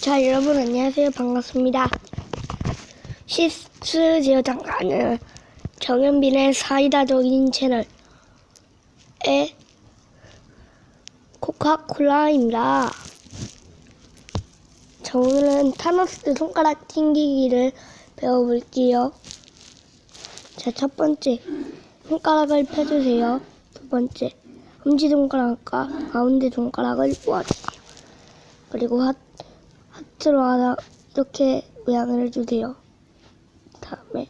자, 여러분 안녕하세요. 반갑습니다. 시스 제어장가는 정현빈의 사이다적인 채널의 코카콜라입니다. 자, 오늘은 타노스 손가락 튕기기를 배워볼게요. 자, 첫 번째, 손가락을 펴주세요. 두 번째, 엄지손가락과 가운데 손가락을 모아주세요. 그리고 하, 하트로 하나 이렇게 모양을 해주세요. 다음에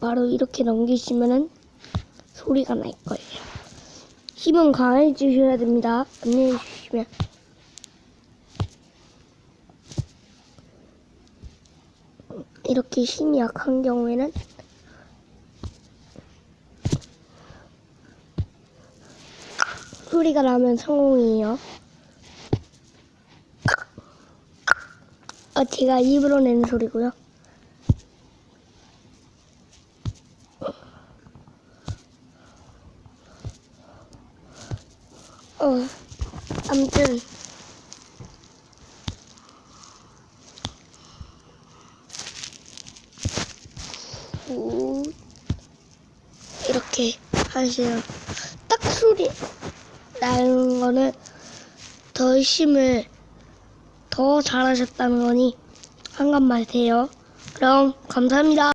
바로 이렇게 넘기시면은 소리가 날 거예요. 힘은 강해 주셔야 됩니다. 안녕히 주시면 이렇게 힘이 약한 경우에는 소리가 나면 성공이에요. 어, 제가 입으로 내는 소리고요. 어, 아무튼 우, 이렇게 하시면 딱 소리 나는 거는 더 힘을 더 잘하셨다는 거니 한간 마세요. 그럼 감사합니다.